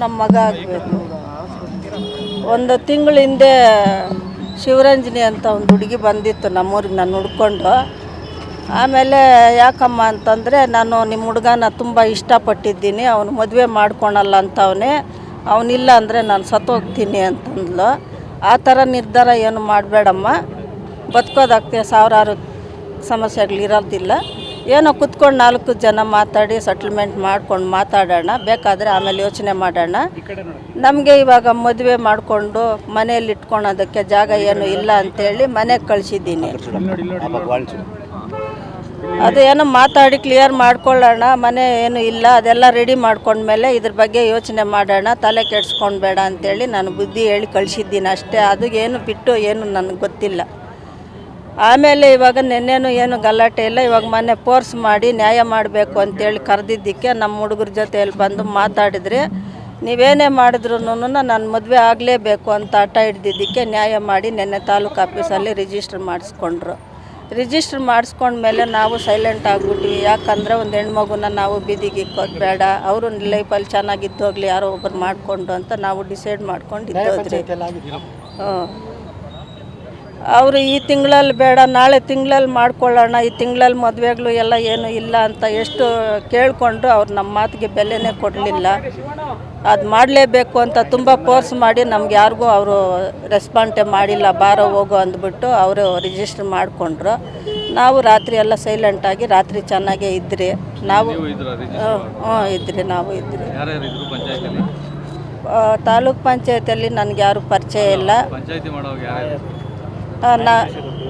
ನಮ್ಮ ಮಗ ಆಗಬೇಕು. ಒಂದು ತಿಂಗಳ ಹಿಂದೆ ಶಿವರಂಜನಿ ಅಂತ ಒಂದು ಹುಡುಗಿ ಬಂದಿತ್ತು ನಮ್ಮೂರಿಗೆ ನಾನು ಹುಡ್ಕೊಂಡು ಆಮೇಲೆ ಯಾಕಮ್ಮ ಅಂತಂದರೆ ನಾನು ನಿಮ್ಮ ಹುಡುಗನ ತುಂಬ ಇಷ್ಟಪಟ್ಟಿದ್ದೀನಿ ಅವನು ಮದುವೆ ಮಾಡ್ಕೊಳಲ್ಲ ಅಂತವನೇ. ಅವನಿಲ್ಲ ಅಂದರೆ ನಾನು ಸತ್ತೋಗ್ತೀನಿ ಅಂತಂದ್ಲು. ಆ ಥರ ನಿರ್ಧಾರ ಏನು ಮಾಡಬೇಡಮ್ಮ. ಬದುಕೋದಾಗ್ತದೆ ಸಾವಿರಾರು ಸಮಸ್ಯೆಗಳಿರೋದಿಲ್ಲ ಏನೋ ಕುತ್ಕೊಂಡು ನಾಲ್ಕು ಜನ ಮಾತಾಡಿ ಸೆಟ್ಲ್ಮೆಂಟ್ ಮಾಡ್ಕೊಂಡು ಮಾತಾಡೋಣ ಬೇಕಾದರೆ ಆಮೇಲೆ ಯೋಚನೆ ಮಾಡೋಣ. ನಮಗೆ ಇವಾಗ ಮದುವೆ ಮಾಡಿಕೊಂಡು ಮನೆಯಲ್ಲಿ ಇಟ್ಕೊಳೋದಕ್ಕೆ ಜಾಗ ಏನು ಇಲ್ಲ ಅಂತೇಳಿ ಮನೆಗೆ ಕಳಿಸಿದ್ದೀನಿ. ಅದು ಏನೋ ಮಾತಾಡಿ ಕ್ಲಿಯರ್ ಮಾಡ್ಕೊಳ್ಳೋಣ ಮನೆ ಏನು ಇಲ್ಲ ಅದೆಲ್ಲ ರೆಡಿ ಮಾಡ್ಕೊಂಡ್ಮೇಲೆ ಇದ್ರ ಬಗ್ಗೆ ಯೋಚನೆ ಮಾಡೋಣ ತಲೆ ಕೆಡ್ಸ್ಕೊಂಡ್ಬೇಡ ಅಂತೇಳಿ ನಾನು ಬುದ್ಧಿ ಹೇಳಿ ಕಳಿಸಿದ್ದೀನಿ ಅಷ್ಟೇ. ಅದು ಏನು ಬಿಟ್ಟು ಏನು ನನಗೆ ಗೊತ್ತಿಲ್ಲ. ಆಮೇಲೆ ಇವಾಗ ನಿನ್ನೆನೂ ಏನು ಗಲಾಟೆ ಇಲ್ಲ. ಇವಾಗ ಮೊನ್ನೆ ಫೋರ್ಸ್ ಮಾಡಿ ನ್ಯಾಯ ಮಾಡಬೇಕು ಅಂತೇಳಿ ಕರೆದಿದ್ದಕ್ಕೆ ನಮ್ಮ ಹುಡುಗರ ಜೊತೆಯಲ್ಲಿ ಬಂದು ಮಾತಾಡಿದ್ರೆ ನೀವೇನೇ ಮಾಡಿದ್ರು ನಾನು ಮದುವೆ ಆಗಲೇಬೇಕು ಅಂತ ಹಠ ಹಿಡ್ದಿದ್ದಕ್ಕೆ ನ್ಯಾಯ ಮಾಡಿ ನಿನ್ನೆ ತಾಲೂಕು ಆಫೀಸಲ್ಲಿ ರಿಜಿಸ್ಟರ್ ಮಾಡಿಸ್ಕೊಂಡ್ರು. ರಿಜಿಸ್ಟರ್ ಮಾಡಿಸ್ಕೊಂಡ್ಮೇಲೆ ನಾವು ಸೈಲೆಂಟ್ ಆಗ್ಬಿಟ್ವಿ. ಯಾಕಂದರೆ ಒಂದು ಹೆಣ್ಮಗುನ ನಾವು ಬೀದಿಗೆ ಇಕ್ಕೋದು ಬೇಡ. ಅವರು ಲೈಫಲ್ಲಿ ಚೆನ್ನಾಗಿದ್ದೋಗ್ಲಿ ಯಾರೋ ಒಬ್ಬರು ಮಾಡಿಕೊಂಡು ಅಂತ ನಾವು ಡಿಸೈಡ್ ಮಾಡ್ಕೊಂಡು ಇದ್ದೋದ್ರಿ ಹ್ಞೂ ಅವರು ಈ ತಿಂಗಳಲ್ಲಿ ಬೇಡ ನಾಳೆ ತಿಂಗಳಲ್ಲಿ ಮಾಡ್ಕೊಳ್ಳೋಣ ಈ ತಿಂಗಳಲ್ಲಿ ಮದುವೆಗಳು ಎಲ್ಲ ಏನು ಇಲ್ಲ ಅಂತ ಎಷ್ಟು ಕೇಳಿಕೊಂಡು ಅವ್ರು ನಮ್ಮ ಮಾತಿಗೆ ಬೆಲೆನೇ ಕೊಡಲಿಲ್ಲ. ಅದು ಮಾಡಲೇಬೇಕು ಅಂತ ತುಂಬ ಫೋರ್ಸ್ ಮಾಡಿ ನಮ್ಗೆ ಯಾರಿಗೂ ಅವರು ರೆಸ್ಪಾಂಡೇ ಮಾಡಿಲ್ಲ ಬಾರೋ ಹೋಗು ಅಂದ್ಬಿಟ್ಟು ಅವರು ರಿಜಿಸ್ಟರ್ ಮಾಡಿಕೊಂಡ್ರು. ನಾವು ರಾತ್ರಿ ಎಲ್ಲ ಸೈಲೆಂಟಾಗಿ ರಾತ್ರಿ ಚೆನ್ನಾಗೇ ಇದ್ರಿ. ನಾವು ಹ್ಞೂ ಇದ್ರಿ ನಾವು ಇದ್ರಿ. ತಾಲೂಕು ಪಂಚಾಯತಿಯಲ್ಲಿ ನನಗೆ ಯಾರು ಪರಿಚಯ ಇಲ್ಲ ಪಂಚಾಯತಿ ಮಾಡೋವಾಗ ಯಾರ್ಯಾರು ಆ, ನಾ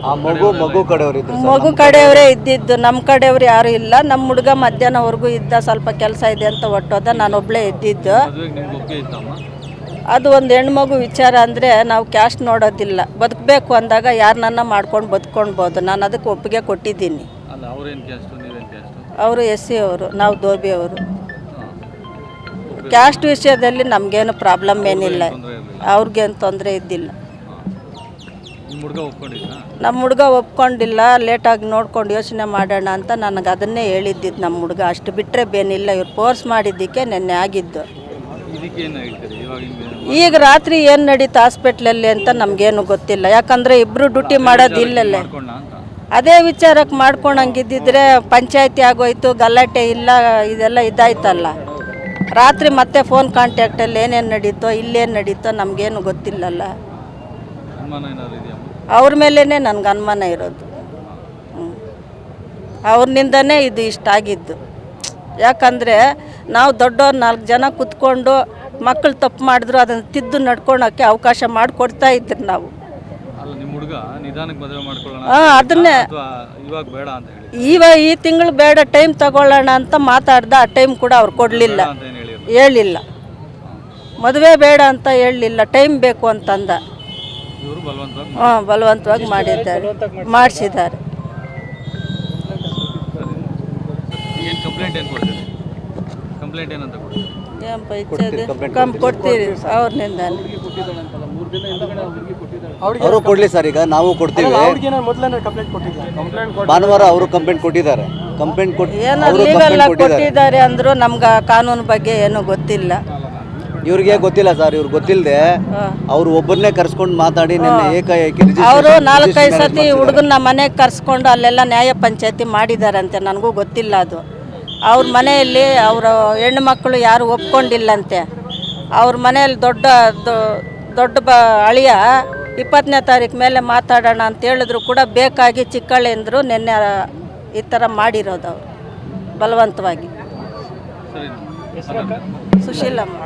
ಆ ಮಗು ಮಗು ಕಡೆಯವರು ಇದ್ರು ಮಗು ಕಡೆಯವರೇ ಇದ್ದಿದ್ದು ನಮ್ಮ ಕಡೆಯವ್ರು ಯಾರು ಇಲ್ಲ. ನಮ್ಮ ಹುಡುಗ ಮಧ್ಯಾಹ್ನವರೆಗೂ ಇದ್ದ ಸ್ವಲ್ಪ ಕೆಲಸ ಇದೆ ಅಂತ ಹೊಟ್ಟೋದ ನಾನೊಬ್ಬಳೇ ಇದ್ದಿದ್ದು. ಅದು ಒಂದು ಹೆಣ್ಮಗು ವಿಚಾರ ಅಂದರೆ ನಾವು ಕ್ಯಾಶ್ ನೋಡೋದಿಲ್ಲ. ಬದುಕಬೇಕು ಅಂದಾಗ ಯಾರನ್ನ ಮಾಡ್ಕೊಂಡು ಬದುಕೊಳ್ಬೋದು ನಾನು ಅದಕ್ಕೆ ಒಪ್ಪಿಗೆ ಕೊಟ್ಟಿದ್ದೀನಿ. ಅವರು ಎಸ್ ಸಿ ಅವರು ನಾವು ದೋಬಿ ಅವರು. ಕ್ಯಾಸ್ಟ್ ವಿಷಯದಲ್ಲಿ ನಮಗೇನು ಪ್ರಾಬ್ಲಮ್ ಏನಿಲ್ಲ. ಅವ್ರಿಗೇನು ತೊಂದರೆ ಇದ್ದಿಲ್ಲ. ನಿಮ್ಮ ಹುಡುಗ ಒಪ್ಕೊಂಡಿದ್ದ ನಮ್ಮ ಹುಡುಗ ಒಪ್ಕೊಂಡಿಲ್ಲ ಲೇಟಾಗಿ ನೋಡ್ಕೊಂಡು ಯೋಚನೆ ಮಾಡೋಣ ಅಂತ ನನಗೆ ಅದನ್ನೇ ಹೇಳಿದ್ದಿದ್ದು ನಮ್ಮ ಹುಡುಗ. ಅಷ್ಟು ಬಿಟ್ಟರೆ ಬೇನಿಲ್ಲ ಇವ್ರು ಫೋರ್ಸ್ ಮಾಡಿದ್ದಕ್ಕೆ ನೆನ್ನೆ ಆಗಿದ್ದು. ಈಗ ರಾತ್ರಿ ಏನು ನಡೀತು ಹಾಸ್ಪಿಟ್ಲಲ್ಲಿ ಅಂತ ನಮಗೇನು ಗೊತ್ತಿಲ್ಲ. ಯಾಕಂದರೆ ಇಬ್ಬರು ಡ್ಯೂಟಿ ಮಾಡೋದು ಇಲ್ಲಲ್ಲೇ ಅದೇ ವಿಚಾರಕ್ಕೆ ಮಾಡ್ಕೊಳಂಗಿದ್ದಿದ್ರೆ ಪಂಚಾಯತಿ ಆಗೋಯ್ತು ಗಲಾಟೆ ಇಲ್ಲ ಇದೆಲ್ಲ ಇದಾಯ್ತಲ್ಲ. ರಾತ್ರಿ ಮತ್ತೆ ಫೋನ್ ಕಾಂಟ್ಯಾಕ್ಟಲ್ಲಿ ಏನೇನು ನಡೀತೋ ಇಲ್ಲೇನು ನಡೀತೋ ನಮಗೇನು ಗೊತ್ತಿಲ್ಲಲ್ಲ. ಅವ್ರ ಮೇಲೇ ನನಗೆ ಅನುಮಾನ ಇರೋದು. ಅವ್ರನಿಂದನೇ ಇದು ಇಷ್ಟ ಆಗಿದ್ದು. ಯಾಕಂದರೆ ನಾವು ದೊಡ್ಡವ್ರು ನಾಲ್ಕು ಜನ ಕುತ್ಕೊಂಡು ಮಕ್ಕಳು ತಪ್ಪು ಮಾಡಿದ್ರು ಅದನ್ನು ತಿದ್ದು ನಡ್ಕೊಳಕ್ಕೆ ಅವಕಾಶ ಮಾಡಿಕೊಡ್ತಾ ಇದ್ರು ನಾವು. ಹಾಂ ಅದನ್ನೇ. ಇವಾಗ ಈ ತಿಂಗಳು ಬೇಡ ಟೈಮ್ ತಗೊಳ್ಳೋಣ ಅಂತ ಮಾತಾಡ್ದ ಆ ಟೈಮ್ ಕೂಡ ಅವ್ರು ಕೊಡಲಿಲ್ಲ. ಹೇಳಿಲ್ಲ. ಮದುವೆ ಬೇಡ ಅಂತ ಹೇಳಲಿಲ್ಲ ಟೈಮ್ ಬೇಕು ಅಂತಂದ. ಹಾಂ ಬಲವಂತವಾಗಿ ಮಾಡಿದ್ದಾರೆ. ಮಾಡಿಸಿದ್ದಾರೆ. ಏನು ಕಂಪ್ಲೇಂಟ್ ಏನು ಕೊಡ್ತೀರಿ? ಕಂಪ್ಲೇಂಟ್ ಏನಂತ ಕೊಡ್ತೀರಿ? ಏನ್ ಪಂಚಾಯ್ತಿ ಕಮ್ ಕೊಡ್ತೀರಿ ಅವ್ರನಿಂದಾನೆ. ಅವರು ಕೊಡ್ಲಿ ಸರ್ ಈಗ ನಾವು ಕೊಡ್ತೀವಿ. ಭಾನುವಾರ ಅವರು ಕಂಪ್ಲೇಂಟ್ ಕೊಟ್ಟಿದ್ದಾರೆ. ಕಂಪ್ಲೇಂಟ್ ಕೊಟ್ಟಿದ್ದಾರೆ. ಅಂದ್ರು ನಮ್ಗೆ ಕಾನೂನು ಬಗ್ಗೆ ಏನೂ ಗೊತ್ತಿಲ್ಲ. ಇವ್ರಿಗೆ ಗೊತ್ತಿಲ್ಲ ಸರ್ ಇವ್ರು ಗೊತ್ತಿಲ್ಲದೆ ಅವ್ರು ಒಬ್ಬರನ್ನೇ ಕರ್ಸ್ಕೊಂಡು ಮಾತಾಡಿ ನಿನ್ನೆ ಏಕಾಏಕಿ ಅವರು ನಾಲ್ಕೈದು ಸತಿ ಹುಡುಗನ ಹುಡುಗನ್ನ ಮನೆಗೆ ಕರ್ಸ್ಕೊಂಡು ಅಲ್ಲೆಲ್ಲ ನ್ಯಾಯ ಪಂಚಾಯತಿ ಮಾಡಿದಾರಂತೆ ನನಗೂ ಗೊತ್ತಿಲ್ಲ ಅದು. ಅವ್ರ ಮನೆಯಲ್ಲಿ ಅವರು ಹೆಣ್ಣು ಮಕ್ಕಳು ಯಾರು ಒಪ್ಕೊಂಡಿಲ್ಲಂತೆ. ಅವ್ರ ಮನೆಯಲ್ಲಿ ದೊಡ್ಡ ದೊಡ್ಡ ಬ ಅಳಿಯ ಇಪ್ಪತ್ತನೇ ತಾರೀಕು ಮೇಲೆ ಮಾತಾಡೋಣ ಅಂತ ಹೇಳಿದ್ರು ಕೂಡ ಬೇಕಾಗಿ ಚಿಕ್ಕಳ್ಳೆಂದರು ನಿನ್ನೆ ಈ ಥರ ಮಾಡಿರೋದು ಅವರು ಬಲವಂತವಾಗಿ. ಸರಿ. ಸುಶೀಲಮ್ಮ